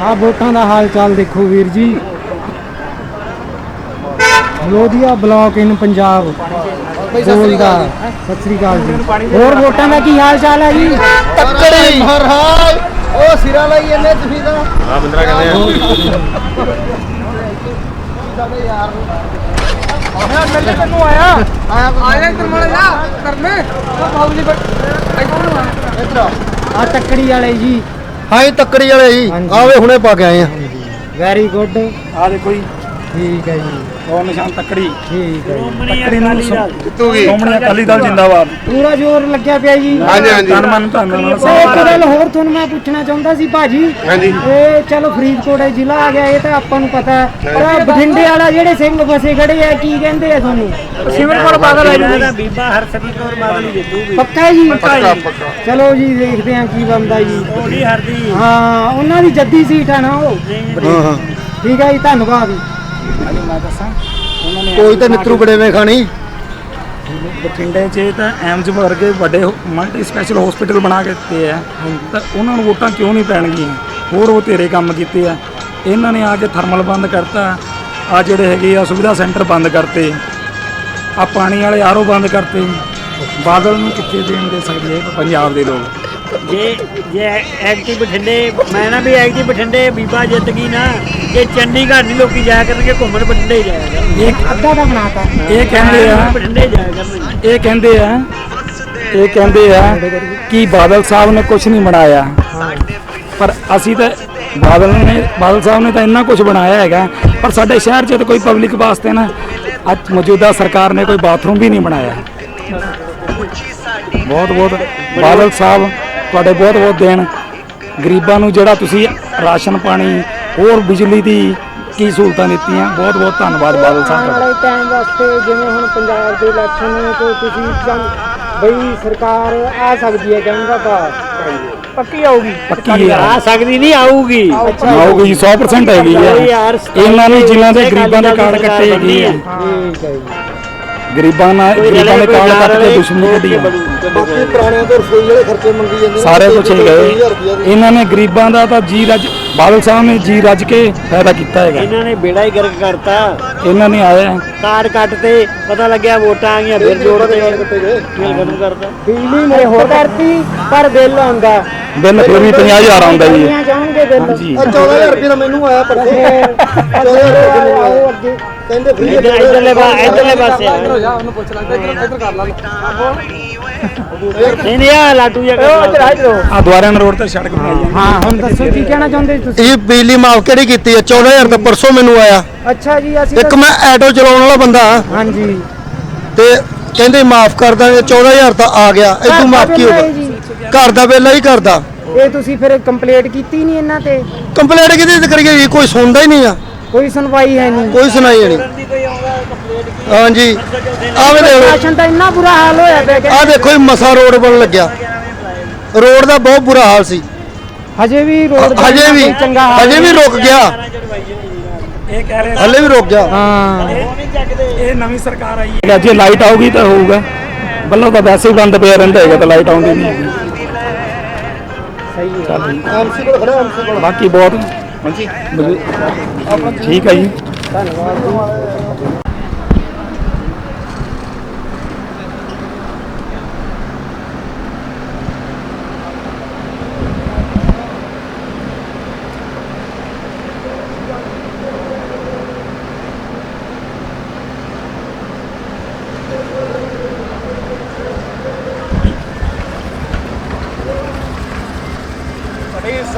ਆ ਵੋਟਾਂ ਦਾ ਹਾਲ ਚਾਲ ਦੇਖੋ ਵੀਰ ਜੀ। Lodhia block in Punjab. ਬੋਲਦਾ। ਸਤਿ ਸ੍ਰੀ ਅਕਾਲ ਜੀ। ਹੋਰ ਵੋਟਾਂ ਦਾ ਕੀ ਹਾਲ ਚਾਲ ਹੈ ਜੀ? ਤੱਕੜੀ ਮਹਾਰਾਜ ਉਹ ਸਿਰਾ ਲਈ ਇਹਨੇ ਤੁਸੀਂ ਤਾਂ। ਹਾਂ ਬਿੰਦਰਾ ਕਹਿੰਦੇ ਆ। ਯਾਰ ਨੂੰ ਆਇਆ ਮਿਲਨੇ ਤੈਨੂੰ ਆਇਆ। ਆਇਆ ਆਇਆ ਇੱਧਰ ਮੜ ਜਾ ਕਰਨੇ। ਬਾਬੂ ਜੀ ਇੱਧਰ ਆ। ਆ। ਟੱਕੜੀ ਵਾਲੇ ਜੀ। ਹਾਂ ਇਹ ਤੱਕੜੀ ਵਾਲੇ ਜੀ। ਆਵੇ ਹੁਣੇ ਪਾ ਕੇ ਆਏ ਆ। ਵੈਰੀ ਗੁੱਡ ਆ ਦੇਖੋ ਜੀ। ਠੀਕ ਹੈ ਜੀ। ਉਹ ਨਿਸ਼ਾਨ ਤੱਕੜੀ। ਠੀਕ ਹੈ ਜੀ। ਤੱਕੜੀ ਨੂੰ ਕਿੱਥੋਂ ਸ਼੍ਰੋਮਣੀ ਅਕਾਲੀ ਦਲ ਜਿੰਦਾਬਾਦ। ਪੂਰਾ ਜ਼ੋਰ ਲੱਗਿਆ ਪਿਆ ਜੀ। ਹਾਂਜੀ ਹਾਂਜੀ। ਤਨ ਮਨ ਧਨ ਨਾਲ ਇੱਕ ਗੱਲ ਹੋਰ ਤੁਹਾਨੂੰ ਮੈਂ ਪੁੱਛਣਾ ਚਾਹੁੰਦਾ ਸੀ ਭਾਜੀ। ਹਾਂਜੀ। ਇਹ ਚਲੋ ਫਰੀਦਕੋਟ ਹੈ ਜ਼ਿਲ੍ਹਾ ਆ ਗਿਆ ਇਹ ਤਾਂ ਆਪਾਂ ਨੂੰ ਪਤਾ ਹੈ। ਪਰ ਆਹ ਬਠਿੰਡੇ ਵਾਲਾ ਜਿਹੜੇ ਸਿੰਘ ਫਸੇ ਖੜੇ ਆ ਕੀ ਕਹਿੰਦੇ ਆ ਤੁਹਾਨੂੰ? ਸਿਮਰਪੁਰ ਬਾਦਲ ਹੈ ਜੀ। ਬੀਬਾ ਹਰਸਿਮਰਤ ਕੌਰ ਬਾਦਲ ਹੀ ਜਿੱਤੂਗੀ ਪੱਕਾ ਹੈ ਜੀ? ਪੱਕਾ ਪੱਕਾ ਚਲੋ ਜੀ ਦੇਖਦੇ ਆ ਕੀ ਬਣਦਾ ਜੀ। ਥੋੜੀ ਹਰਦੀ। ਹਾਂ ਉਹਨਾਂ ਦੀ ਜੱਦੀ ਸੀਟ ਆ ਨਾ ਉਹ। ਹਾਂ ਹਾਂ। ਠੀਕ ਹੈ ਜੀ ਧੰਨਵਾਦ ਮੈਂ ਦੱਸਾਂ ਉਹਨਾਂ ਨੇ ਕੋਈ ਤਾਂ ਨਿੱਤਰੂ ਬੜੇਵੇਂ ਖਾਣੀ। ਬਠਿੰਡੇ 'ਚ ਤਾਂ ਐਮਜ ਵਰਗੇ ਵੱਡੇ ਮਲਟੀ ਸਪੈਸ਼ਲ ਹਸਪੀਟਲ ਬਣਾ ਕੇ ਦਿੱਤੇ ਆ। ਤਾਂ ਉਹਨਾਂ ਨੂੰ ਵੋਟਾਂ ਕਿਉਂ ਨਹੀਂ ਪੈਣਗੀਆਂ? ਹੋਰ ਉਹ ਤੇਰੇ ਕੰਮ ਕੀਤੇ ਆ। ਇਹਨਾਂ ਨੇ ਆ ਕੇ ਥਰਮਲ ਬੰਦ ਕਰਤਾ। ਆ ਜਿਹੜੇ ਹੈਗੇ ਆ ਸੁਵਿਧਾ ਸੈਂਟਰ ਬੰਦ ਕਰਤੇ। ਆ ਪਾਣੀ ਵਾਲੇ ਆਰੋ ਬੰਦ ਕਰਤੇ। ਬਾਦਲ ਨੂੰ ਕਿੱਥੇ ਦੇਣ ਦੇ ਸਕਦੇ ਪੰਜਾਬ ਦੇ ਲੋਕ। ਜੇ ਜੇ ਐਕਟਿਵ ਬਠਿੰਡੇ ਮੈਂ ਨਾ ਵੀ ਐਕਟਿਵ ਬਠਿੰਡੇ ਬੀਬਾ ਜਿੱਤ ਗਈ ਨਾ ਜੇ ਚੰਡੀਗੜ੍ਹ ਨਹੀਂ ਲੋਕੀ ਜਾਇਆ ਕਰਨਗੇ ਘੁੰਮਣ ਬਠਿੰਡੇ ਹੀ ਜਾਇਆ ਕਰਨਗੇ। ਇਹ ਅੱਧਾ ਤਾਂ ਬਣਾਤਾ ਇਹ ਕਹਿੰਦੇ ਆ ਬਠਿੰਡੇ ਜਾਇਆ ਕਰਨਗੇ। ਇਹ ਕਹਿੰਦੇ ਆ ਇਹ ਕਹਿੰਦੇ ਆ ਕਿ ਬਾਦਲ ਸਾਹਿਬ ਨੇ ਕੁਝ ਨਹੀਂ ਬਣਾਇਆ। ਪਰ ਅਸੀਂ ਤਾਂ ਬਾਦਲ ਨੇ ਬਾਦਲ ਸਾਹਿਬ ਨੇ ਤਾਂ ਇੰਨਾ ਕੁਝ ਬਣਾਇਆ ਹੈਗਾ। ਪਰ ਸਾਡੇ ਸ਼ਹਿਰ 'ਚ ਤਾਂ ਕੋਈ ਪਬਲਿਕ ਵਾਸਤੇ ਨਾ ਅੱਜ ਮੌਜੂਦਾ ਸਰਕਾਰ ਨੇ ਕੋਈ ਬਾਥਰੂਮ ਵੀ ਨਹੀਂ ਬਣਾਇਆ। ਬਹੁਤ ਬਹੁਤ ਬਾਦਲ ਸਾਹਿਬ ਤੁਹਾਡੇ ਬਹੁਤ ਬਹੁਤ ਦੇਣ। ਗਰੀਬਾਂ ਨੂੰ ਜਿਹੜਾ ਤੁਸੀਂ ਰਾਸ਼ਨ ਪਾਣੀ ਹੋਰ ਬਿਜਲੀ ਦੀ ਕੀ ਸਹੂਲਤਾਂ ਦਿੱਤੀਆਂ ਬਹੁਤ ਬਹੁਤ ਧੰਨਵਾਦ ਬਾਦਲ ਸਾਹਿਬ ਆਉਣ ਤੁਹਾਡਾ ਵਾਲੇ ਟਾਈਮ ਵਾਸਤੇ ਜਿਵੇਂ ਹੁਣ ਪੰਜਾਬ ਦੇ ਇਲੈਕਸ਼ਨ ਨੇ ਤੇ ਤੁਸੀਂ ਚਾਹੁੰ- ਬਈ ਸਰਕਾਰ ਆ ਸਕਦੀ ਹੈ ਕਹਿੰਦਾ ਤਾਂ ਪੱਕੀ ਆਊਗੀ। ਪੱਕੀ ਆ ਸਕਦੀ ਨਹੀਂ ਆਊਗੀ। ਆਉਗੀ ਜੀ 100% ਹੈਗੀ ਆ। ਇਹਨਾਂ ਨੇ ਜਿਨ੍ਹਾਂ ਦੇ ਗਰੀਬਾਂ ਦੇ ਕਾਰਡ ਕੱਟੇ ਹੈਗੇ ਆ। ਠੀਕ ਹੈ ਜੀ। ਗਰੀਬਾਂ ਨਾਲ ਗਰੀਬਾਂ ਦੇ ਕਾਰਡ ਕੱਟ ਕੇ ਦੁਸ਼ਮਣੀ ਕੱਢੀ ਆ। ਬਾਕੀ ਪੁਰਾਣਿਆਂ ਤੋਂ ਰਸੋਈ ਵਾਲੇ ਖਰਚੇ ਮੰਗੀ ਜਾਂਦੇ ਨੇ ਸਾਰੇ ਕੁਝ ਹੀ ਗਏ। ਇਹਨਾਂ ਨੇ ਗਰੀਬਾਂ ਦਾ ਤਾਂ ਜੀ ਰੱਜ ਬਾਦਲ ਸਾਹਿਬ ਨੇ ਜੀ ਰੱਜ ਕੇ ਫਾਇਦਾ ਕੀਤਾ ਹੈਗਾ। ਇਹਨਾਂ ਨੇ ਬੇੜਾ ਹੀ ਗਰਕ ਕਰਤਾ। ਇਹਨਾਂ ਨੇ ਆਇਆ। ਕਾਰਡ ਕੱਟ ਤੇ ਪਤਾ ਲੱਗਿਆ ਵੋਟਾਂ ਆ ਗਈਆਂ ਫਿਰ ਜੋੜ ਤੇ ਕੱਟੇ ਗਏ। ਫਿਰ ਖਤਮ ਕਰਤਾ। ਬਿਜਲੀ ਨੇ ਹੋ ਕਰਤੀ ਪਰ ਬਿੱਲ ਆਉਂਦਾ। ਬਿੱਲ ਫਿਰ ਵੀ 50000 ਆਉਂਦਾ ਜੀ। ਚਾਹਣਗੇ ਬਿੱਲ। ਹਾਂਜੀ। ਆ 14000 ਰੁਪਏ ਦਾ ਮੈਨੂੰ ਆਇਆ ਪਰਸੋਂ। 14000 ਰੁਪਏ ਮੈਨੂੰ ਆਓ ਆਇਆ ਅੱਗੇ। ਕਹਿੰਦੇ ਫ੍ਰੀ ਇੱਧਰ ਇੱਧਰਲੇ ਪਾ ਇੱਧਰਲੇ ਪਾਸੇ ਆ। ਨਹੀਂ ਨਹੀਂ ਆ ਲਾਟੂ ਜਿਹਾ ਕਰ ਆ ਦੁਆਰਿਆਂ ਰੋਡ ਤੇ ਸੜਕ ਬਣਾਈ ਆ ਹਾਂ ਹੁਣ ਦੱਸੋ ਕੀ ਕਹਿਣਾ ਚਾਹੁੰਦੇ ਸੀ ਤੁਸੀਂ? ਇਹ ਬਿਜਲੀ ਮਾਫ ਕਿਹੜੀ ਕੀਤੀ ਹੈ 14000 ਦਾ ਪਰਸੋਂ ਮੈਨੂੰ ਆਇਆ। ਅੱਛਾ ਜੀ ਅਸੀਂ ਇੱਕ ਤਾਂ- ਮੈਂ ਆਟੋ ਚਲਾਉਣ ਵਾਲਾ ਬੰਦਾ ਹਾਂ। ਹਾਂਜੀ। ਤੇ ਕਹਿੰਦੇ ਮਾਫ ਕਰ ਦਾਂਗੇ 14000 ਤਾਂ ਆ ਗਿਆ। ਦਾ ਮਾਫ ਕੀ ਹੋਗਾ। ਘਰ ਦਾ ਬਿੱਲ ਹੀ ਕਰਦਾ ਇਹ ਤੁਸੀਂ ਫਿਰ ਕੰਪਲੀਟ ਕੀਤੀ ਨਹੀਂ ਇਹਨਾਂ ਤੇ? ਕੰਪਲੇਂਟ ਕਿਹਦੀ ਤੇ ਕਰੀਏ? ਕੋਈ ਸੁਣਦਾ ਹੀ ਨਹੀਂ ਆ। ਕੋਈ ਸੁਣਵਾਈ ਹੈ ਨਹੀਂ। ਕੋਈ ਸੁਣਾਈ ਨਹੀਂ। ਹਾਂਜੀ। ਆਵੇ ਦੇਖੋ ਰਾਸ਼ਨ ਦਾ ਇੰਨਾ ਬੁਰਾ ਹਾਲ ਹੋਇਆ ਪਿਆ ਕਿ ਆ ਦੇਖੋ ਇਹ ਮਸਾ ਰੋਡ ਬਣ ਲੱਗਿਆ। ਰੋਡ ਦਾ ਬਹੁਤ ਬੁਰਾ ਹਾਲ ਸੀ। ਹਜੇ ਵੀ ਰੋਡ ਦਾ ਹਜੇ ਵੀ ਕੋਈ ਚੰਗਾ ਹਾਲ ਹਜੇ ਵੀ। ਰੁਕ ਗਿਆ। ਇਹ ਕਹਿ ਰਹੇ ਹਲੇ ਵੀ ਰੁਕ ਗਿਆ। ਹਾਂ। ਇਹ ਨਵੀਂ ਸਰਕਾਰ ਆਈ ਹੈ। ਜੇ ਲਾਈਟ ਆਊਗੀ ਤਾਂ ਹੋਊਗਾ। ਬੱਲੋਂ ਤਾਂ ਵੈਸੇ ਹੀ ਬੰਦ ਪਿਆ ਰਹਿੰਦਾ ਹੈਗਾ ਤਾਂ ਲਾਈਟ ਆਉਂਦੀ ਨਹੀਂ ਹੈਗੀ। ਸਹੀ ਹੈ ਐਮਸੀ ਕੋਲ ਖੜਾ ਐਮਸੀ ਕੋਲ ਬਾਕੀ ਬਹੁਤ ਹਾਂਜੀ। ਠੀਕ ਹੈ ਜੀ।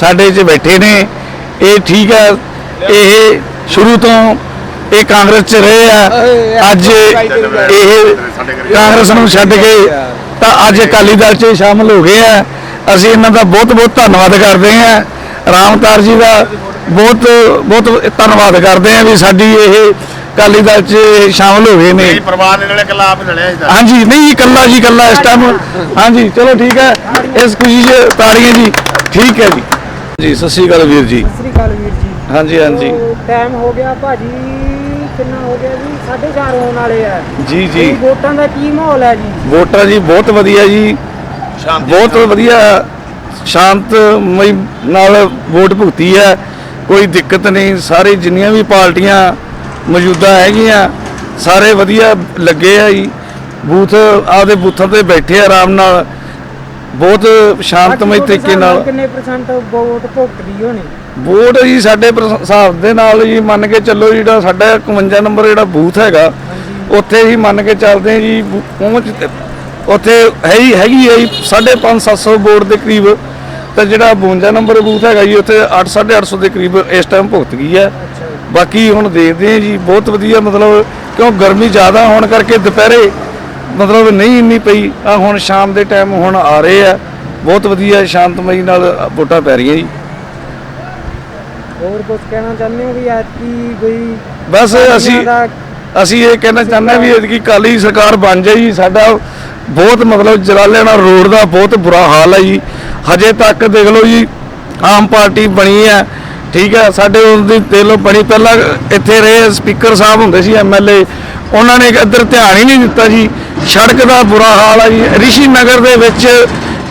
ਸਾਡੇ 'ਚ ਬੈਠੇ ਨੇ। ਇਹ ਠੀਕ ਹੈ ਇਹ ਸ਼ੁਰੂ ਤੋਂ ਇਹ ਕਾਂਗਰਸ 'ਚ ਰਹੇ ਆ। ਅੱਜ ਇਹ ਕਾਂਗਰਸ ਨੂੰ ਛੱਡ ਕੇ ਤਾਂ ਅੱਜ ਅਕਾਲੀ ਦਲ 'ਚ ਸ਼ਾਮਲ ਹੋ ਗਏ ਆ। ਅਸੀਂ ਇਹਨਾਂ ਦਾ ਬਹੁਤ ਬਹੁਤ ਧੰਨਵਾਦ ਕਰਦੇ ਹਾਂ ਰਾਮਤਾਰ ਜੀ ਦਾ ਬਹੁਤ ਬਹੁਤ ਧੰਨਵਾਦ ਕਰਦੇ ਹਾਂ ਵੀ ਸਾਡੀ ਇਹ ਅਕਾਲੀ ਦਲ 'ਚ ਸ਼ਾਮਲ ਹੋ ਗਏ ਨੇ। ਪਰਿਵਾਰ ਨੇ ਨਾਲੇ ਕੱਲਾ ਆਪ ਲੜਿਆ ਸੀ ਹਾਂਜੀ ਨਹੀਂ ਇਕੱਲਾ ਜੀ ਇਕੱਲਾ ਇਸ ਟਾਈਮ ਹਾਂਜੀ ਚਲੋ ਠੀਕ ਹੈ। ਇਸ ਖੁਸ਼ੀ 'ਚ ਤਾੜੀਆਂ ਜੀ। ਠੀਕ ਹੈ ਜੀ। ਜੀ ਸਤਿ ਸ਼੍ਰੀ ਅਕਾਲ ਵੀਰ ਜੀ। ਸਤਿ ਸ੍ਰੀ ਅਕਾਲ ਵੀਰ ਜੀ। ਹਾਂਜੀ ਹਾਂਜੀ। ਟਾਈਮ ਹੋ ਗਿਆ ਭਾਜੀ ਕਿੰਨਾ ਹੋ ਗਿਆ ਜੀ? 4:30 ਹੋਣ ਵਾਲੇ ਆ। ਜੀ ਜੀ। ਵੋਟਾਂ ਦਾ ਕੀ ਮਾਹੌਲ ਹੈ ਜੀ? ਵੋਟਾਂ ਜੀ ਬਹੁਤ ਵਧੀਆ ਜੀ। ਬਹੁਤ ਵਧੀਆ ਸ਼ਾਂਤਮਈ ਨਾਲ ਵੋਟ ਭੁਗਤੀ ਹੈ। ਕੋਈ ਦਿੱਕਤ ਨਹੀਂ ਸਾਰੇ ਜਿੰਨੀਆਂ ਵੀ ਪਾਰਟੀਆਂ ਮੌਜੂਦਾ ਹੈਗੀਆਂ ਸਾਰੇ ਵਧੀਆ ਲੱਗੇ ਆ ਜੀ। ਬੂਥ ਆਪਦੇ ਬੂਥਾਂ ਤੇ ਬੈਠੇ ਆ ਆਰਾਮ ਨਾਲ। ਬਹੁਤ ਸ਼ਾਂਤਮਈ ਤਰੀਕੇ ਨਾਲ। ਕਿੰਨੇ ਪਰਸੈਂਟ ਵੋਟ ਭੁਗਤਦੀ ਹੋਣੀ? ਵੋਟ ਜੀ ਸਾਡੇ ਹਿਸਾਬ ਦੇ ਨਾਲ ਜੀ ਮੰਨ ਕੇ ਚੱਲੋ ਜਿਹੜਾ ਸਾਡਾ 51 ਨੰਬਰ ਜਿਹੜਾ ਬੂਥ ਹੈਗਾ ਉੱਥੇ ਹੀ ਮੰਨ ਕੇ ਚੱਲਦੇ ਹਾਂ ਜੀ ਬੂ- ਪਹੁੰਚ ਤੇ- ਉੱਥੇ ਹੈ ਹੀ ਹੈਗੀ ਹੈ ਜੀ 5.5 700 ਵੋਟ ਦੇ ਕਰੀਬ। ਤੇ ਜਿਹੜਾ 52 ਨੰਬਰ ਬੂਥ ਹੈਗਾ ਜੀ ਉੱਥੇ 8 850 ਦੇ ਕਰੀਬ ਇਸ ਟਾਈਮ ਭੁਗਤ ਗਈ ਹੈ। ਬਾਕੀ ਹੁਣ ਦੇਖਦੇ ਹਾਂ ਜੀ ਬਹੁਤ ਵਧੀਆ ਮਤਲਬ ਕਿਉਂ ਗਰਮੀ ਜ਼ਿਆਦਾ ਹੋਣ ਕਰਕੇ ਦੁਪਹਿਰੇ ਮਤਲਬ ਨਹੀਂ ਇੰਨੀ ਪਈ। ਆ ਹੁਣ ਸ਼ਾਮ ਦੇ ਟਾਈਮ ਹੁਣ ਆ ਰਹੇ ਆ। ਬਹੁਤ ਵਧੀਆ ਸ਼ਾਂਤਮਈ ਨਾਲ ਵੋਟਾਂ ਪੈ ਰਹੀਆਂ ਜੀ। ਹੋਰ ਕੁਝ ਕਹਿਣਾ ਚਾਹੁੰਦੇ ਹੋ ਵੀ ਐਤਕੀ ਕੋਈ ਬਸ ਅਸੀਂ ਅਸੀਂ ਇਹ ਕਹਿਣਾ ਚਾਹੁੰਦੇ ਵੀ ਇਹਦੀ ਕਾਲੀ ਸਰਕਾਰ ਬਣ ਜਾਏ ਜੀ। ਸਾਡਾ ਬਹੁਤ ਮਤਲਬ ਜਲਾਲਿਆਣਾ ਰੋਡ ਦਾ ਬਹੁਤ ਬੁਰਾ ਹਾਲ ਹੈ ਜੀ। ਹਜੇ ਤੱਕ ਦੇਖ ਲਓ ਜੀ ਆਮ ਪਾਰਟੀ ਬਣੀ ਹੈ। ਠੀਕ ਹੈ ਸਾਡੇ ਉਹਦੀ ਲਓ ਬਣੀ। ਪਹਿਲਾਂ ਇੱਥੇ ਰਹੇ ਸਪੀਕਰ ਸਾਹਿਬ ਹੁੰਦੇ ਸੀ ਐਮਐਲਏ ਉਹਨਾਂ ਨੇ ਇੱਧਰ ਧਿਆਨ ਹੀ ਨਹੀਂ ਦਿੱਤਾ ਜੀ। ਸੜਕ ਦਾ ਬੁਰਾ ਹਾਲ ਆ ਜੀ। ਰਿਸ਼ੀ ਨਗਰ ਦੇ ਵਿੱਚ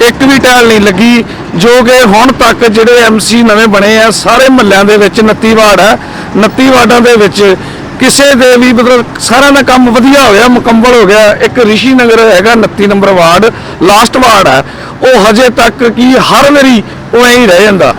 ਇੱਕ ਵੀ ਟਾਇਲ ਨਹੀਂ ਲੱਗੀ, ਜੋ ਕਿ ਹੁਣ ਤੱਕ ਜਿਹੜੇ ਐਮਸੀ ਨਵੇਂ ਬਣੇ ਆ, ਸਾਰੇ ਮਹੱਲਿਆਂ ਦੇ ਵਿੱਚ 29 ਵਾਰਡ ਹੈ 29 ਵਾਰਡਾਂ ਦੇ ਵਿੱਚ ਕਿਸੇ ਦੇ ਵੀ ਮਤਲਬ ਸਾਰਿਆਂ ਦਾ ਕੰਮ ਵਧੀਆ ਹੋਇਆ, ਮੁਕੰਮਲ ਹੋ ਗਿਆ। ਇੱਕ ਰਿਸ਼ੀ ਨਗਰ ਹੈਗਾ 29 ਨੰਬਰ ਵਾਰਡ, ਲਾਸਟ ਵਾਰਡ ਹੈ ਉਹ ਹਜੇ ਤੱਕ ਕੀ ਹਰ ਵਾਰੀ ਉਹ ਐਂ ਹੀ ਰਹਿ ਜਾਂਦਾ।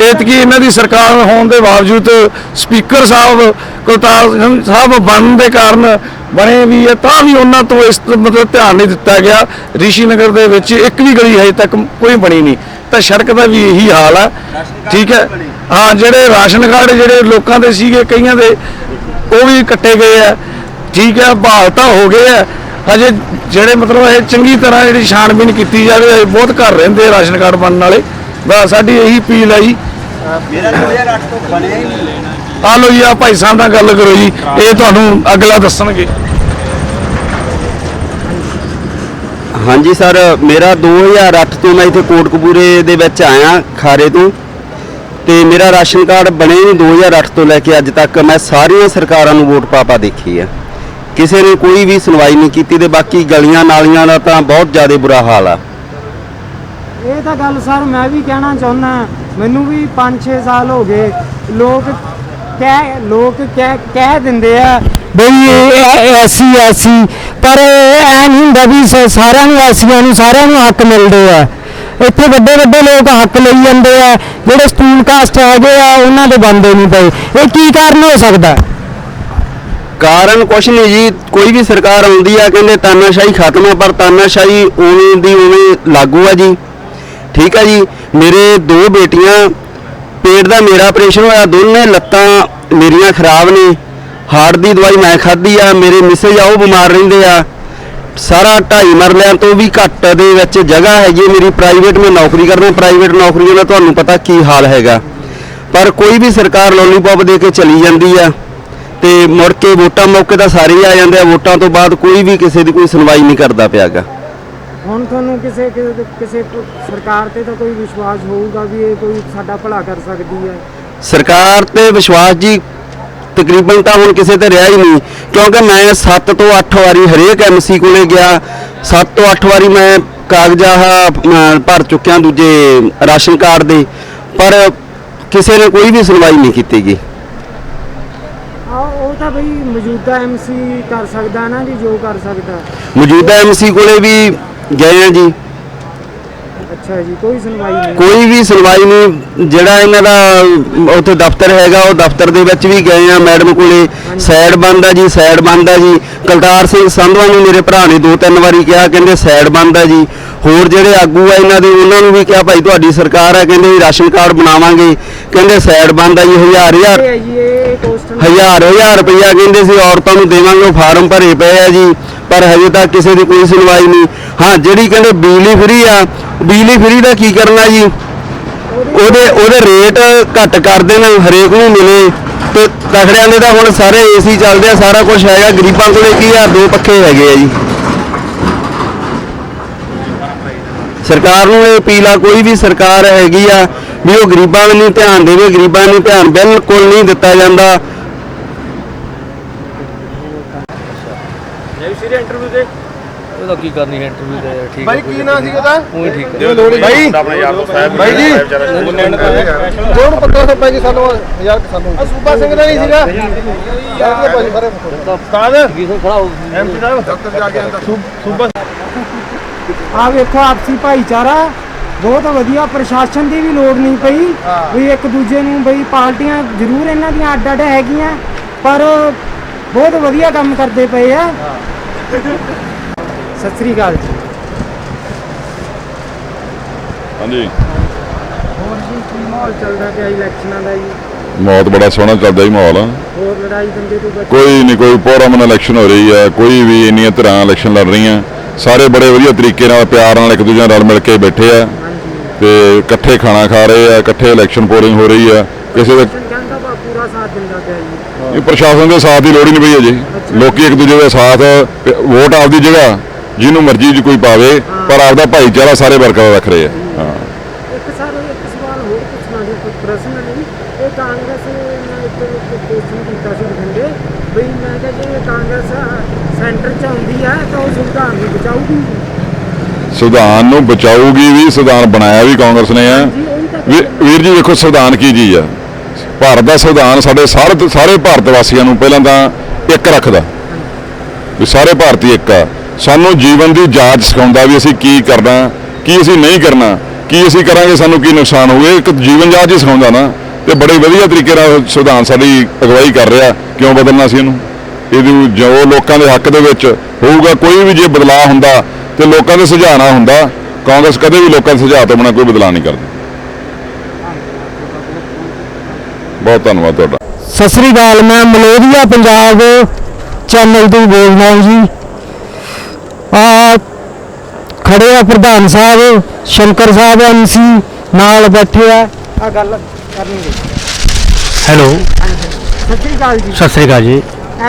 ਐਤਕੀ ਇਹਨਾਂ ਦੀ ਸਰਕਾਰ ਹੋਣ ਦੇ ਬਾਵਜੂਦ ਸਪੀਕਰ ਸਾਹਿਬ ਕੁਲਤਾਰ ਸਿੰਘ ਸਾਹਿਬ ਬਣਨ ਦੇ ਕਾਰਨ ਬਣੇ ਵੀ ਹੈ, ਤਾਂ ਵੀ ਉਹਨਾਂ ਤੋਂ ਇਸ ਮਤਲਬ ਧਿਆਨ ਨਹੀਂ ਦਿੱਤਾ ਗਿਆ। ਰਿਸ਼ੀ ਨਗਰ ਦੇ ਵਿੱਚ ਇੱਕ ਵੀ ਗਲੀ ਹਜੇ ਤੱਕ ਕੋਈ ਬਣੀ ਨਹੀਂ। ਤਾਂ ਸੜਕ ਦਾ ਵੀ ਇਹੀ ਹਾਲ ਹੈ ਠੀਕ ਹੈ? ਹਾਂ, ਜਿਹੜੇ ਰਾਸ਼ਨ ਕਾਰਡ ਜਿਹੜੇ ਲੋਕਾਂ ਦੇ ਸੀਗੇ, ਕਈਆਂ ਦੇ, ਉਹ ਵੀ ਕੱਟੇ ਗਏ ਆ। ਠੀਕ ਹੈ ਬਹਾਲ ਤਾਂ ਹੋ ਗਏ ਆ। ਹਜੇ ਜਿਹੜੇ ਮਤਲਬ ਇਹ ਚੰਗੀ ਤਰ੍ਹਾਂ ਜਿਹੜੀ ਛਾਣਬੀਨ ਕੀਤੀ ਜਾਵੇ ਬਹੁਤ ਘਰ ਰਹਿੰਦੇ ਰਾਸ਼ਨ ਕਾਰਡ ਬਣਨ ਵਾਲੇ। ਬਸ ਸਾਡੀ ਇਹੀ ਅਪੀਲ ਹੈ ਜੀ। ਮੇਰਾ 2008 ਤੋਂ ਬਣਿਆ ਹੀ ਨਹੀਂ। ਆ ਲੋ ਜੀ ਆ ਭਾਈ ਸਾਹਿਬ ਨਾਲ ਗੱਲ ਕਰੋ ਜੀ। ਇਹ ਤੁਹਾਨੂੰ ਅਗਲਾ ਦੱਸਣਗੇ। ਹਾਂਜੀ ਸਰ ਮੇਰਾ 2008 ਤੋਂ ਮੈਂ ਇੱਥੇ ਕੋਟਕਪੂਰੇ ਦੇ ਵਿੱਚ ਆਇਆ ਖਾਰੇ ਤੋਂ। ਤੇ ਮੇਰਾ ਰਾਸ਼ਨ ਕਾਰਡ ਬਣੇ ਨਹੀਂ 2008 ਤੋਂ ਲੈ ਕੇ ਅੱਜ ਤੱਕ। ਮੈਂ ਸਾਰੀਆਂ ਸਰਕਾਰਾਂ ਨੂੰ ਵੋਟ ਪਾ ਪਾ ਦੇਖੀ ਆ। ਕਿਸੇ ਨੇ ਕੋਈ ਵੀ ਸੁਣਵਾਈ ਨਹੀਂ ਕੀਤੀ ਤੇ ਬਾਕੀ ਗਲੀਆਂ ਨਾਲੀਆਂ ਦਾ ਤਾਂ ਬਹੁਤ ਜ਼ਿਆਦਾ ਬੁਰਾ ਹਾਲ ਆ। ਇਹ ਤਾਂ ਗੱਲ ਸਰ ਮੈਂ ਵੀ ਕਹਿਣਾ ਚਾਹੁੰਦਾ ਮੈਨੂੰ ਵੀ 5-6 ਸਾਲ ਹੋ ਗਏ। ਲੋਕ ਕਹਿ ਲੋਕ ਕਹਿ ਕਹਿ ਦਿੰਦੇ ਆ ਬਈ ਐਸੀ ਐਸੀ। ਪਰ ਐ ਨਹੀਂ ਹੁੰਦਾ ਵੀ ਸ- ਸਾਰਿਆਂ ਨੂੰ ਐਸੀਆਂ ਨੂੰ ਸਾਰਿਆਂ ਨੂੰ ਹੱਕ ਮਿਲਦੇ ਆ। ਇੱਥੇ ਵੱਡੇ ਵੱਡੇ ਲੋਕ ਹੱਕ ਲਈ ਜਾਂਦੇ ਆ। ਜਿਹੜੇ ਸਟੂਲ ਕਾਸਟ ਹੈਗੇ ਆ, ਉਹਨਾਂ ਦੇ ਬੰਦੇ ਨਹੀਂ ਪਏ। ਇਹ ਕੀ ਕਾਰਨ ਹੋ ਸਕਦਾ? ਕਾਰਨ ਕੁਛ ਨਹੀਂ ਜੀ। ਕੋਈ ਵੀ ਸਰਕਾਰ ਆਉਂਦੀ ਆ, ਕਹਿੰਦੇ ਤਾਨਾਸ਼ਾਹੀ ਖਤਮ ਆ, ਪਰ ਤਾਨਾਸ਼ਾਹੀ ਉਵੇਂ ਦੀ ਉਵੇਂ ਲਾਗੂ ਆ ਜੀ। ਠੀਕ ਆ ਜੀ? ਮੇਰੇ ਦੋ ਬੇਟੀਆਂ, ਪੇਟ ਦਾ ਮੇਰਾ ਆਪਰੇਸ਼ਨ ਹੋਇਆ, ਦੋਨੇ ਲੱਤਾਂ ਮੇਰੀਆਂ ਖਰਾਬ ਨੇ। ਹਾਰਟ ਦੀ ਦਵਾਈ ਮੈਂ ਖਾਧੀ ਆ, ਮੇਰੇ ਮਿਸੇਜ ਆ, ਉਹ ਬਿਮਾਰ ਰਹਿੰਦੇ ਆ। ਸਾਰਾ ਢਾਈ ਮਰਲਿਆਂ ਤੋਂ ਵੀ ਘੱਟ ਦੇ ਵਿੱਚ ਜਗ੍ਹਾ ਹੈਗੀ ਹੈ ਮੇਰੀ ਪ੍ਰਾਈਵੇਟ ਮੈਂ ਨੌਕਰੀ ਕਰਦਾ ਪ੍ਰਾਈਵੇਟ ਨੌਕਰੀਆਂ ਦਾ ਤੁਹਾਨੂੰ ਪਤਾ ਕੀ ਹਾਲ ਹੈਗਾ। ਪਰ ਕੋਈ ਵੀ ਸਰਕਾਰ ਲੋਲੀਪੌਪ ਦੇ ਕੇ ਚਲੀ ਜਾਂਦੀ ਆ ਤੇ ਮੁੜ ਕੇ ਵੋਟਾਂ ਮੌਕੇ ਤਾਂ ਸਾਰੇ ਹੀ ਆ ਜਾਂਦੇ ਆ, ਵੋਟਾਂ ਤੋਂ ਬਾਅਦ ਕੋਈ ਵੀ ਕਿਸੇ ਦੀ ਕੋਈ ਸੁਣਵਾਈ ਨਹੀਂ ਕਰਦਾ ਪਿਆਗਾ। ਹੁਣ ਤੁਹਾਨੂੰ ਕਿਸੇ ਕਿਸੇ ਕਿਸੇ ਸਰਕਾਰ ਤੇ ਤਾਂ ਕੋਈ ਵਿਸ਼ਵਾਸ ਹੋਊਗਾ ਵੀ ਇਹ ਕੋਈ ਸਾਡਾ ਭਲਾ ਕਰ ਸਕਦੀ ਹੈ। ਸਰਕਾਰ ਤੇ ਵਿਸ਼ਵਾਸ ਜੀ ਤਕਰੀਬਨ ਤਾਂ ਹੁਣ ਕਿਸੇ ਤੇ ਰਿਹਾ ਹੀ ਨਹੀਂ। ਕਿਉਂਕਿ ਮੈਂ 7 ਤੋਂ 8 ਵਾਰੀ ਹਰੇਕ ਐਮਸੀ ਕੋਲੇ ਗਿਆ। 7 ਤੋਂ 8 ਵਾਰੀ ਮੈਂ ਕਾਗਜ਼ ਆਹ ਅਮ, ਭਰ ਚੁੱਕਿਆ ਦੂਜੇ ਰਾਸ਼ਨ ਕਾਰਡ ਦੇ। ਪਰ ਕਿਸੇ ਨੇ ਕੋਈ ਵੀ ਸੁਣਵਾਈ ਨਹੀਂ ਕੀਤੀ ਗੀ। ਆ ਉਹ ਤਾਂ ਬਈ ਮੌਜੂਦਾ ਐਮਸੀ ਕਰ ਸਕਦਾ ਨਾ ਜੀ ਜੋ ਕਰ ਸਕਦਾ। ਮੌਜੂਦਾ ਐਮਸੀ ਕੋਲੇ ਵੀ ਗਏ ਆ ਜੀ। ਅੱਛਾ ਜੀ ਕੋਈ ਸੁਣਵਾਈ ਨਹੀਂ। ਕੋਈ ਵੀ ਸੁਣਵਾਈ ਨਹੀਂ। ਜਿਹੜਾ ਇਹਨਾਂ ਦਾ ਉੱਥੇ ਦਫ਼ਤਰ ਹੈਗਾ ਉਹ ਦਫ਼ਤਰ ਦੇ ਵਿੱਚ ਵੀ ਗਏ ਆ ਮੈਡਮ ਕੋਲੇ। ਸਾਈਡ ਬੰਦ ਆ ਜੀ ਸਾਈਡ ਬੰਦ ਆ ਜੀ। ਕਲਤਾਰ ਸਿੰਘ ਸੰਧਵਾ ਨੂੰ ਮੇਰੇ ਭਰਾ ਨੇ ਦੋ ਤਿੰਨ ਵਾਰੀ ਕਿਹਾ ਕਹਿੰਦੇ ਸਾਈਡ ਬੰਦ ਆ ਜੀ। ਹੋਰ ਜਿਹੜੇ ਆਗੂ ਆ ਇਹਨਾਂ ਦੇ ਉਹਨਾਂ ਨੂੰ ਵੀ ਕਿਹਾ ਭਾਈ ਤੁਹਾਡੀ ਸਰਕਾਰ ਆ ਕਹਿੰਦੇ ਰਾਸ਼ਨ ਕਾਰਡ ਬਣਾਵਾਂਗੇ। ਕਹਿੰਦੇ ਸਾਈਡ ਬੰਦ ਆ ਜੀ ਹਜ਼ਾਰ ਹਜ਼ਾਰ। ਹਜ਼ਾਰ ਹਜ਼ਾਰ ਰੁਪਈਆ ਕਹਿੰਦੇ ਸੀ ਔਰਤਾਂ ਨੂੰ ਦੇਵਾਂਗੇ ਉਹ ਫਾਰਮ ਭਰੇ ਪਏ ਆ ਜੀ। ਪਰ ਹਜੇ ਤੱਕ ਕਿਸੇ ਦੀ ਕੋਈ ਸੁਣਵਾਈ ਨਹੀਂ। ਹਾਂ, ਜਿਹੜੀ ਕਹਿੰਦੇ ਬਿਜਲੀ ਫਰੀ ਆ, ਬਿਜਲੀ ਫਰੀ ਦਾ ਕੀ ਕਰਨਾ ਜੀ? ਉਹਦੇ ਉਹਦੇ ਰੇਟ ਘੱਟ ਕਰ ਦੇਣ, ਹਰੇਕ ਨੂੰ ਮਿਲੇ। ਤੇ ਤਖੜਿਆਂ ਦੇ ਤਾਂ ਹੁਣ ਸਾਰੇ ਏਸੀ ਚੱਲਦੇ ਆ, ਸਾਰਾ ਕੁਝ ਹੈਗਾ, ਗਰੀਬਾਂ ਕੋਲੇ ਕੀ ਆ? ਦੋ ਪੱਖੇ ਹੈਗੇ ਆ ਜੀ। ਸਰਕਾਰ ਨੂੰ ਇਹ ਅਪੀਲ ਆ, ਕੋਈ ਵੀ ਸਰਕਾਰ ਹੈਗੀ ਆ, ਵੀ ਉਹ ਗਰੀਬਾਂ ਨੂੰ ਨਹੀਂ ਧਿਆਨ ਦੇਵੇ, ਗਰੀਬਾਂ ਨੂੰ ਧਿਆਨ ਬਿਲਕੁਲ ਨਹੀਂ ਦਿੱਤਾ ਜਾਂਦਾ। ਉਹਦਾ ਕੀ ਕਰਨੀ ਹੈ ਇੰਟਰਵਿਊ ਤੇ ਠੀਕ ਬਾਈ ਕੀ ਨਾਂ ਸੀ ਉਹਦਾ? ਉਹ ਠੀਕ ਹੈ। ਜੋ ਲੋੜੀ ਬਾਈ ਆਪਣਾ ਯਾਰ ਦੋਸਤ ਸਾਹਿਬ ਬਾਈ ਜੀ। ਜੋੜ 1500 ਪੈ ਗਏ ਸਾਨੂੰ ਯਾਰ ਸਾਨੂੰ। ਆ ਸੂਬਾ ਸਿੰਘ ਦਾ ਨਹੀਂ ਸੀਗਾ? ਦੇ ਉਸਤਾਦ। ਕਿਸੇ ਖੜਾ ਹੋ ਐਮਪੀ ਸਾਹਿਬ ਦਫ਼ਤਰ ਜਾ ਕੇ ਸੂਬਾ ਆ ਵੇਖੋ ਆਪਸੀ ਭਾਈਚਾਰਾ। ਬਹੁਤ ਵਧੀਆ ਪ੍ਰਸ਼ਾਸਨ ਦੀ ਵੀ ਲੋੜ ਨਹੀਂ ਪਈ। ਵੀ ਇੱਕ ਦੂਜੇ ਨੂੰ ਬਈ ਪਾਰਟੀਆਂ ਜ਼ਰੂਰ ਇਹਨਾਂ ਦੀਆਂ ਅੱਡ ਅੱਡ ਹੈਗੀਆਂ ਪਰ ਬਹੁਤ ਵਧੀਆ ਕੰਮ ਕਰਦੇ ਪਏ ਆ। ਸਤਿ ਸ੍ਰੀ ਅਕਾਲ ਜੀ। ਹਾਂਜੀ। ਹੋਰ ਜੀ ਕੀ ਮਾਹੌਲ ਚੱਲਦਾ ਪਿਆ ਇਲੈਕਸ਼ਨਾਂ ਦਾ ਜੀ? ਬਹੁਤ ਬੜਾ ਸੋਹਣਾ ਚੱਲਦਾ ਹੀ ਮਾਹੌਲ। ਹੋਰ ਲੜਾਈ ਦੰਗੇ ਤੋਂ ਬਚ? ਕੋਈ ਨਹੀਂ ਕੋਈ ਪੋਰਮਨ ਇਲੈਕਸ਼ਨ ਹੋ ਰਹੀ ਹੈ ਕੋਈ ਵੀ ਇੰਨੀਆਂ ਧਿਰਾਂ ਇਲੈਕਸ਼ਨ ਲੜ ਰਹੀਆਂ। ਸਾਰੇ ਬੜੇ ਵਧੀਆ ਤਰੀਕੇ ਨਾਲ ਪਿਆਰ ਨਾਲ ਇੱਕ ਦੂਜੇ ਨਾਲ ਰਲ ਮਿਲ ਕੇ ਬੈਠੇ ਆ। ਤੇ ਇਕੱਠੇ ਖਾਣਾ ਖਾ ਰਹੇ ਆ ਇਕੱਠੇ ਇਲੈਕਸ਼ਨ ਪੋਲਿੰਗ ਹੋ ਰਹੀ ਆ। ਕਿਸੇ ਦਾ ਕਹਿੰਦਾ ਪੂਰਾ ਸਾਥ ਦਿੰਦਾ ਪਿਆ ਜੀ। ਇਹ ਪ੍ਰਸ਼ਾਸਨ ਦੇ ਸਾਥ ਦੀ ਲੋੜ ਹੀ ਨਹੀਂ ਪਈ ਅਜੇ। ਲੋਕੀ ਇੱਕ ਦੂਜੇ ਦਾ ਸਾਥ ਵੋਟ ਆਪਦੀ ਜਗ੍ਹਾ। ਜਿਹਨੂੰ ਮਰਜ਼ੀ ਚ ਕੋਈ ਪਾਵੇ ਪਰ ਆਪਦਾ ਭਾਈਚਾਰਾ ਸਾਰੇ ਵਰਕਰ ਰੱਖ ਰਹੇ ਆ। ਹਾਂ। ਇੱਕ ਸਰ ਇੱਕ ਸਵਾਲ ਹੋਰ ਪੁੱਛਣਾ ਸੀ ਕੋਈ ਪ੍ਰਸ਼ਨ ਨਹੀਂ ਇਹ ਕਾਂਗਰਸ ਨੇ ਇੱਕ ਇੱਕ ਕੁਐਸਚਨ ਕੀਤਾ ਸੀ ਬਠਿੰਡੇ। ਬਈ ਮੈਂ ਕਿਹਾ ਜੇ ਕਾਂਗਰਸ ਸੈਂਟਰ ਚ ਆਉਂਦੀ ਹੈ ਤਾਂ ਉਹ ਸੰਵਿਧਾਨ ਨੂੰ ਬਚਾਊਗੀ। ਸੰਵਿਧਾਨ ਨੂੰ ਬਚਾਊਗੀ ਵੀ ਸੰਵਿਧਾਨ ਬਣਾਇਆ ਵੀ ਕਾਂਗਰਸ ਨੇ ਆ ਜੀ ਵੀ- ਵੀਰ ਜੀ ਵੇਖੋ ਸੰਵਿਧਾਨ ਕੀ ਚੀਜ਼ ਆ। ਭਾਰਤ ਦਾ ਸੰਵਿਧਾਨ ਸਾਡੇ ਸਾਰੇ ਸਾਰੇ ਭਾਰਤ ਵਾਸੀਆਂ ਨੂੰ ਪਹਿਲਾਂ ਤਾਂ ਇੱਕ ਰੱਖਦਾ। ਵੀ ਸਾਰੇ ਭਾਰਤੀ ਇੱਕ ਆ। ਸਾਨੂੰ ਜੀਵਨ ਦੀ ਜਾਂਚ ਸਿਖਾਉਂਦਾ ਵੀ ਅਸੀਂ ਕੀ ਕਰਨਾ, ਕੀ ਅਸੀਂ ਨਹੀਂ ਕਰਨਾ, ਕੀ ਅਸੀਂ ਕਰਾਂਗੇ, ਸਾਨੂੰ ਕੀ ਨੁਕਸਾਨ ਹੋਵੇ ਇੱਕ ਜੀਵਨ ਜਾਂਚ ਹੀ ਸਿਖਾਉਂਦਾ ਨਾ। ਤੇ ਬੜੇ ਵਧੀਆ ਤਰੀਕੇ ਨਾਲ ਸੰਵਿਧਾਨ ਸਾਡੀ ਅਗਵਾਈ ਕਰ ਰਿਹਾ, ਕਿਉਂ ਬਦਲਣਾ ਸੀ ਇਹਨੂੰ? ਇਹਨੂੰ ਜੋ ਲੋਕਾਂ ਦੇ ਹੱਕ ਦੇ ਵਿੱਚ ਹੋਊਗਾ, ਕੋਈ ਵੀ ਜੇ ਬਦਲਾਅ ਹੁੰਦਾ ਤੇ ਲੋਕਾਂ ਦੇ ਸੁਝਾਅ ਨਾਲ ਹੁੰਦਾ, ਕਾਂਗਰਸ ਕਦੇ ਵੀ ਲੋਕਾਂ ਦੇ ਸੁਝਾਅ ਤੋਂ ਬਿਨਾਂ ਕੋਈ ਬਦਲਾਅ ਨਹੀਂ ਕਰਦੀ। ਬਹੁਤ ਧੰਨਵਾਦ ਤੁਹਾਡਾ। ਸਤਿ ਸ੍ਰੀ ਅਕਾਲ, ਮੈਂ ਮਲੋਦੀਆ, ਪੰਜਾਬ, ਚੈਨਲ ਤੋਂ ਬੋਲ ਰਿਹਾ ਜੀ। ਆ ਖੜੇ ਆ ਪ੍ਰਧਾਨ ਸਾਹਿਬ ਸ਼ੰਕਰ ਸਾਹਿਬ ਐਮਸੀ ਨਾਲ ਬੈਠੇ ਆ। ਆ ਗੱਲ ਕਰਨਗੇ ਹੈਲੋ। ਸਤਿ ਸ੍ਰੀ ਅਕਾਲ ਜੀ। ਸਤਿ ਸ੍ਰੀ ਅਕਾਲ ਜੀ।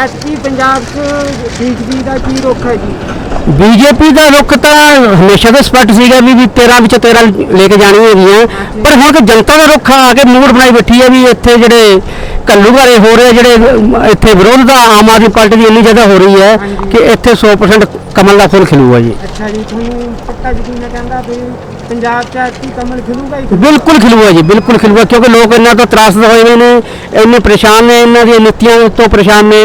ਐਸਪੀ ਪੰਜਾਬ ਚ ਬੀਜੇਪੀ ਦਾ ਕੀ ਰੁਖ ਹੈ ਜੀ? ਬੀਜੇਪੀ ਦਾ ਰੁਖ ਤਾਂ ਹਮੇਸ਼ਾ ਤੋਂ ਸਪਸ਼ਟ ਸੀਗਾ ਵੀ ਵੀ 13 ਵਿੱਚ 13 ਲੈ ਕੇ ਜਾਣੀ ਹੈਗੀਆਂ। ਪਰ ਹੁਣ ਕਿ ਜਨਤਾ ਦਾ ਰੁਖ ਆ ਕੇ ਮੂਡ ਬਣਾਈ ਬੈਠੀ ਹੈ ਵੀ ਇੱਥੇ ਜਿਹੜੇ ਕੱਲੂਘਾਰੇ ਹੋ ਰਹੇ ਜਿਹੜੇ ਇੱਥੇ ਵਿਰੋਧਤਾ ਆਮ ਆਦਮੀ ਪਾਰਟੀ ਦੀ ਇੰਨੀ ਜ਼ਿਆਦਾ ਹੋ ਰਹੀ ਹੈ ਕਿ ਇੱਥੇ 100% ਕਮਲ ਦਾ ਫੁੱਲ ਖਿਲੂਗਾ ਜੀ। ਅੱਛਾ ਜੀ ਤੁਹਾਨੂੰ ਪੱਕਾ ਯਕੀਨ ਹੈ ਕਹਿੰਦਾ ਵੀ ਪੰਜਾਬ ਚ ਐਸਪੀ ਕਮਲ ਖਿਲੂਗਾ ਹੀ ਬਿਲਕੁਲ ਖਿਲੂਗਾ ਜੀ ਬਿਲਕੁਲ ਖਿਲੂਗਾ ਕਿਉਂਕਿ ਲੋਕ ਇਹਨਾਂ ਤੋਂ ਤਰਾਸਦ ਹੋਏ ਹੋਏ ਨੇ ਇੰਨੇ ਪਰੇਸ਼ਾਨ ਨੇ ਇਹਨਾਂ ਦੀਆਂ ਨੀਤੀਆਂ ਤੋਂ ਪਰੇਸ਼ਾਨ ਨੇ।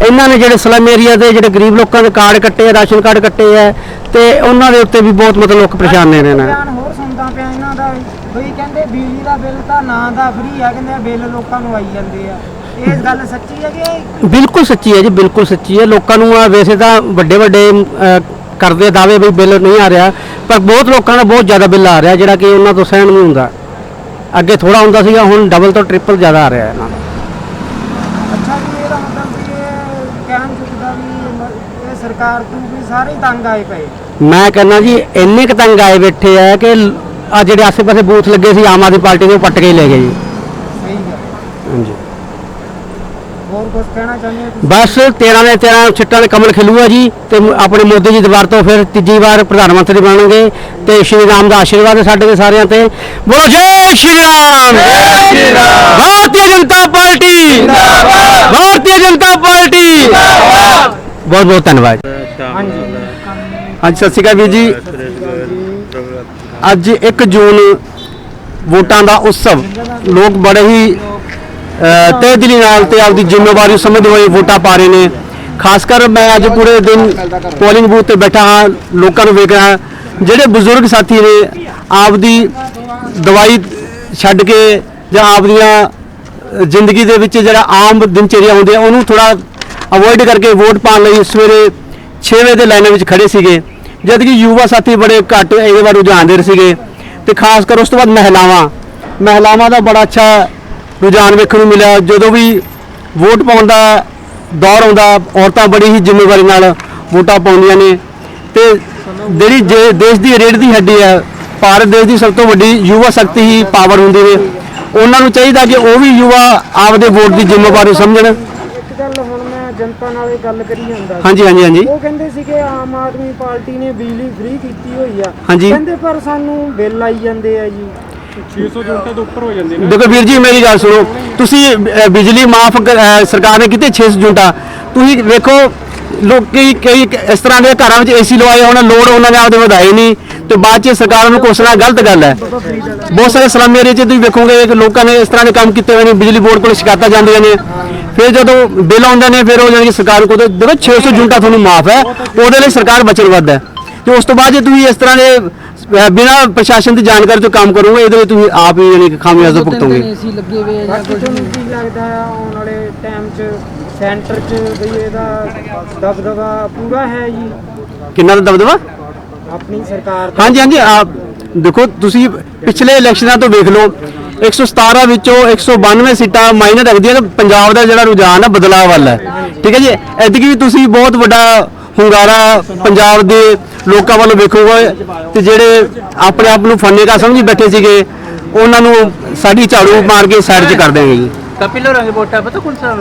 ਇਹਨਾਂ ਨੇ ਜਿਹੜੇ ਸਲਮ ਏਰੀਆ ਦੇ ਜਿਹੜੇ ਗਰੀਬ ਲੋਕਾਂ ਦੇ ਕਾਰਡ ਕੱਟੇ ਆ ਰਾਸ਼ਨ ਕਾਰਡ ਕੱਟੇ ਆ ਤੇ ਉਹਨਾਂ ਦੇ ਉੱਤੇ ਵੀ ਬਹੁਤ ਮਤਲਬ ਲੋਕ ਪਰੇਸ਼ਾਨ ਨੇ ਇਹਨਾਂ ਨਾਲ ਬਿਆਨ ਹੋਰ ਸੁਣਦਾ ਪਿਆ ਇਹਨਾਂ ਦਾ ਬਈ ਕਹਿੰਦੇ ਬਿਜਲੀ ਦਾ ਬਿੱਲ ਤਾਂ ਨਾਂ ਦਾ ਫ੍ਰੀ ਆ ਕਹਿੰਦੇ ਬਿੱਲ ਲੋਕਾਂ ਨੂੰ ਆਈ ਜਾਂਦੇ ਆ। ਇਹ ਗੱਲ ਸੱਚੀ ਹੈ ਕਿ ਬਿਲਕੁਲ ਸੱਚੀ ਹੈ ਜੀ ਬਿਲਕੁਲ ਸੱਚੀ ਹੈ ਲੋਕਾਂ ਨੂੰ ਆ ਵੈਸੇ ਤਾਂ ਵੱਡੇ ਵੱਡੇ ਕਰਦੇ ਦਾਅਵੇ ਵੀ ਬਿੱਲ ਨਹੀਂ ਆ ਰਿਹਾ ਪਰ ਬਹੁਤ ਲੋਕਾਂ ਦਾ ਬਹੁਤ ਜ਼ਿਆਦਾ ਬਿੱਲ ਆ ਰਿਹਾ ਜਿਹੜਾ ਕਿ ਉਹਨਾਂ ਤੋਂ ਸਹਿਣ ਨਹੀਂ ਹੁੰਦਾ। ਅੱਗੇ ਥੋੜਾ ਹੁੰਦਾ ਸੀਗਾ ਹੁਣ ਡਬਲ ਤੋਂ ਟ੍ਰਿਪਲ ਜ਼ਿਆਦਾ ਆ ਰਿਹਾ ਇਹਨਾਂ ਦਾ। ਅੱਛਾ ਜੀ ਇਹਦਾ ਮਤਲਬ ਵੀ ਇਹ ਕਹਿਣ ਚੁੱਕਦਾ ਵੀ ਇਹ ਸਰਕਾਰ ਤੋਂ ਵੀ ਸਾਰੇ ਤੰਗ ਆਏ ਪਏ। ਮੈਂ ਕਹਿੰਦਾ ਜੀ ਇੰਨੇ ਕੁ ਤੰਗ ਆਏ ਬੈਠੇ ਆ ਕਿ ਆ ਜਿਹੜੇ ਆਸੇ-ਪਾਸੇ ਬੂਥ ਲੱਗੇ ਸੀ ਆਮ ਆਦਮੀ ਪਾਰਟੀ ਦੇ ਉਹ ਪੱਟ ਕੇ ਹੀ ਲੈ ਗਏ ਜੀ। ਸਹੀ ਗੱਲ ਹਾਂਜੀ। ਹੋਰ ਕੁਝ ਕਹਿਣਾ ਚਾਹੁੰਦੇ ਹੋ ਤੁਸੀਂ? ਬਸ 13 ਦੇ 13 ਛਿੱਟਾਂ ਦੇ ਕਮਲ ਖਿਲੂਆ ਜੀ ਤੇ ਮ- ਆਪਣੇ ਮੋਦੀ ਜੀ ਦੁਬਾਰਾ ਤੋਂ ਫਿਰ ਤੀਜੀ ਵਾਰ ਪ੍ਰਧਾਨ ਮੰਤਰੀ ਬਣਨਗੇ ਤੇ ਸ਼੍ਰੀ ਰਾਮ ਦਾ ਆਸ਼ੀਰਵਾਦ ਹੈ ਸਾਡੇ ਤੇ ਸਾਰਿਆਂ ਤੇ। ਬੋਲੋ ਜੈ ਸ਼੍ਰੀ ਰਾਮ। ਭਾਰਤੀ ਜਨਤਾ ਪਾਰਟੀ। ਜਿੰਦਾਬਾਦ। ਭਾਰਤੀ ਜਨਤਾ ਪਾਰਟੀ। ਬਹੁਤ ਬਹੁਤ ਧੰਨਵਾਦ। ਅੱਜ ਸਤਿ ਸ਼੍ਰੀ ਅਕਾਲ ਵੀਰ ਜੀ। ਅੱਜ 1 ਜੂਨ ਵੋਟਾਂ ਦਾ ਉਤਸਵ। ਲੋਕ ਬੜੇ ਹੀ ਅ, ਤਹਿ ਦਿਲੀ ਨਾਲ ਤੇ ਆਪਦੀ ਜ਼ਿੰਮੇਵਾਰੀ ਸਮਝਦੇ ਹੋਏ ਵੋਟਾਂ ਪਾ ਰਹੇ ਨੇ। ਖਾਸ ਕਰ ਮੈਂ ਅੱਜ ਪੂਰੇ ਦਿਨ ਪੋਲਿੰਗ ਬੂਥ ਤੇ ਬੈਠਾ ਹਾਂ ਲੋਕਾਂ ਨੂੰ ਵੇਖ ਰਿਹਾ ਜਿਹੜੇ ਬਜ਼ੁਰਗ ਸਾਥੀ ਨੇ ਆਪਦੀ ਦਵਾਈ ਛੱਡ ਕੇ ਜਾਂ ਆਪਦੀਆਂ ਜ਼ਿੰਦਗੀ ਦੇ ਵਿੱਚ ਜਿਹੜਾ ਆਮ ਦਿਨਚਰਿਆ ਹੁੰਦੀ ਹੈ ਉਹਨੂੰ ਥੋੜਾ ਅਵੋਇਡ ਕਰਕੇ ਵੋਟ ਪਾਉਣ ਲਈ ਸਵੇਰੇ 6 ਵਜੇ ਦੇ ਲਾਈਨਾਂ ਵਿੱਚ ਖੜੇ ਸੀਗੇ। ਜਦ ਕਿ ਯੁਵਾ ਸਾਥੀ ਬੜੇ ਘੱਟ ਇਹਦੇ ਵੱਲ ਰੁਝਾਨ ਦੇ ਰਹੇ ਸੀਗੇ ਤੇ ਖਾਸ ਕਰ ਉਸ ਤੋਂ ਬਾਅਦ ਮਹਿਲਾਵਾਂ। ਮਹਿਲਾਵਾਂ ਦਾ ਬੜਾ ਅੱਛਾ ਰੁਝਾਨ ਵੇਖਣ ਨੂੰ ਮਿਲਿਆ। ਜਦੋਂ ਵੀ ਵੋਟ ਪਾਉਣ ਦਾ ਦੌਰ ਆਉਂਦਾ, ਔਰਤਾਂ ਬੜੀ ਹੀ ਜ਼ਿੰਮੇਵਾਰੀ ਨਾਲ ਵੋਟਾਂ ਪਾਉਂਦੀਆਂ ਨੇ। ਤੇ ਜਿਹੜੀ ਜੇ ਦੇਸ਼ ਦੀ ਰੀੜ੍ਹ ਦੀ ਹੱਡੀ ਹੈ, ਭਾਰਤ ਦੇਸ਼ ਦੀ ਸਭ ਤੋਂ ਵੱਡੀ ਯੁਵਾ ਸ਼ਕਤੀ ਹੀ ਪਾਵਰ ਹੁੰਦੀ ਨੇ ਉਹਨਾਂ ਨੂੰ ਚਾਹੀਦਾ ਕਿ ਉਹ ਵੀ ਯੁਵਾ ਆਪਦੇ ਵੋਟ ਦੀ ਜ਼ਿੰਮੇਵਾਰੀ ਸਮਝਣ। ਜਨਤਾ ਨਾਲ ਇਹ ਗੱਲ ਕਰੀ ਜਾਂਦਾ ਸੀ। ਹਾਂਜੀ ਹਾਂਜੀ ਹਾਂਜੀ। ਉਹ ਕਹਿੰਦੇ ਸੀਗੇ ਆਮ ਆਦਮੀ ਪਾਰਟੀ ਨੇ ਬਿਜਲੀ ਫ੍ਰੀ ਕੀਤੀ ਹੋਈ ਆ। ਹਾਂਜੀ। ਕਹਿੰਦੇ ਪਰ ਸਾਨੂੰ ਬਿੱਲ ਆਈ ਜਾਂਦੇ ਆ ਜੀ। 600 ਯੂਨਿਟਾਂ ਤੋਂ ਉੱਪਰ ਹੋ ਜਾਂਦੇ ਦੇਖੋ ਵੀਰ ਜੀ ਮੇਰੀ ਗੱਲ ਸੁਣੋ। ਤੁਸੀਂ ਅਹ, ਬਿਜਲੀ ਮਾਫ ਸਰਕਾਰ ਨੇ ਕੀਤੀ 6 ਯੂਨਿਟਾਂ ਤੁਸੀਂ ਵੇਖੋ ਲੋਕੀ ਕਈ ਇਸ ਤਰ੍ਹਾਂ ਦੇ ਘਰਾਂ ਵਿੱਚ ਏਸੀ ਲਵਾਏ ਹੋਣ ਲੋਡ ਉਹਨਾਂ ਨੇ ਆਪਦੇ ਵਧਾਏ ਨਹੀਂ। ਤੇ ਬਾਅਦ ਚ ਸਰਕਾਰ ਨੂੰ ਕੋਸਣਾ ਗਲਤ ਗੱਲ ਹੈ। ਬਹੁਤ ਸਾਰੇ ਸਲਾਮੀ ਏਰੀਏ 'ਚ ਤੁਸੀਂ ਵੇਖੋਗੇ ਕਿ ਲੋਕਾਂ ਨੇ ਇਸ ਤਰ੍ਹਾਂ ਦੇ ਕੰਮ ਕੀਤੇ ਹੋਏ ਨੇ। ਬਿਜਲੀ ਬੋਰਡ ਕੋਲ ਸ਼ਿਕਾਇਤਾਂ ਜਾਂਦੀਆਂ ਨੇ। ਫਿਰ ਜਦੋਂ ਬਿੱਲ ਆਉਂਦੇ ਨੇ ਫਿਰ ਉਹ ਜਾਨੀ ਕਿ ਸਰਕਾਰ ਕੋਲ ਦੇਖੋ 600 ਯੂਨਿਟਾਂ ਤੁਹਾਨੂੰ ਮਾਫ ਹੈ ਉਹਦੇ ਲਈ ਸਰਕਾਰ ਵਚਨਬੱਧ ਹੈ। ਤੇ ਉਸ ਤੋਂ ਬਾਅਦ ਜੇ ਤੁਸੀਂ ਇਸ ਤਰ੍ਹਾਂ ਦੇ ਬਿਨਾਂ ਪ੍ਰਸ਼ਾਸਨ ਦੀ ਜਾਣਕਾਰੀ ਤੋਂ ਕੰਮ ਕਰੋਗੇ ਇਹਦੇ ਵਿੱਚ ਤੁਸੀਂ ਆਪ ਹੀ ਯਾਨੀ ਕਿ ਖਾਮਿਆਜ਼ਾ ਭੁਗਤੋਗੇ। ਬਾਕੀ ਤੁਹਾਨੂੰ ਕੀ ਲੱਗਦਾ ਹੈ ਆਉਣ ਵਾਲੇ ਟਾਈਮ 'ਚ ਸੈਂਟਰ 'ਚ ਵੀ ਇਹਦਾ ਦਬਦਬਾ ਪੂਰਾ ਹੈ ਜੀ? ਕਿੰਨਾ ਦਾ ਦਬਦਬਾ? ਆਪਣੀ ਸਰਕਾਰ ਦਾ। ਹਾਂਜੀ ਹਾਂਜੀ ਆਪ ਦੇਖੋ ਤੁਸੀਂ ਪਿਛਲੇ ਇਲੈਕਸ਼ਨਾਂ ਤੋਂ ਵੇਖ ਲਓ 117 ਵਿੱਚੋਂ 192 ਸੀਟਾਂ ਮਾਇਨੇ ਰੱਖਦੀਆਂ ਤੇ ਪੰਜਾਬ ਦਾ ਜਿਹੜਾ ਰੁਝਾਨ ਹੈ ਬਦਲਾਅ ਵੱਲ ਹੈ। ਠੀਕ ਹੈ ਜੀ? ਐਤਕੀ ਵੀ ਤੁਸੀਂ ਬਹੁਤ ਵੱਡਾ ਹੁੰਗਾਰਾ ਪੰਜਾਬ ਦੇ ਲੋਕਾਂ ਵੱਲੋਂ ਵੇਖੋਗੇ ਤੇ ਜਿਹੜੇ ਆਪਣੇ ਆਪ ਨੂੰ ਫੰਨੇਗਾ ਸਮਝੀ ਬੈਠੇ ਸੀਗੇ, ਉਹਨਾਂ ਨੂੰ ਸਾਡੀ ਝਾੜੂ ਮਾਰ ਕੇ ਸਾਈਡ 'ਚ ਕਰ ਦੇਣਗੇ ਜੀ। ਕਪਿਲੋ ਰੰਗ ਵੋਟਾ, ਪਤਾ ਕੌਣ ਸਾ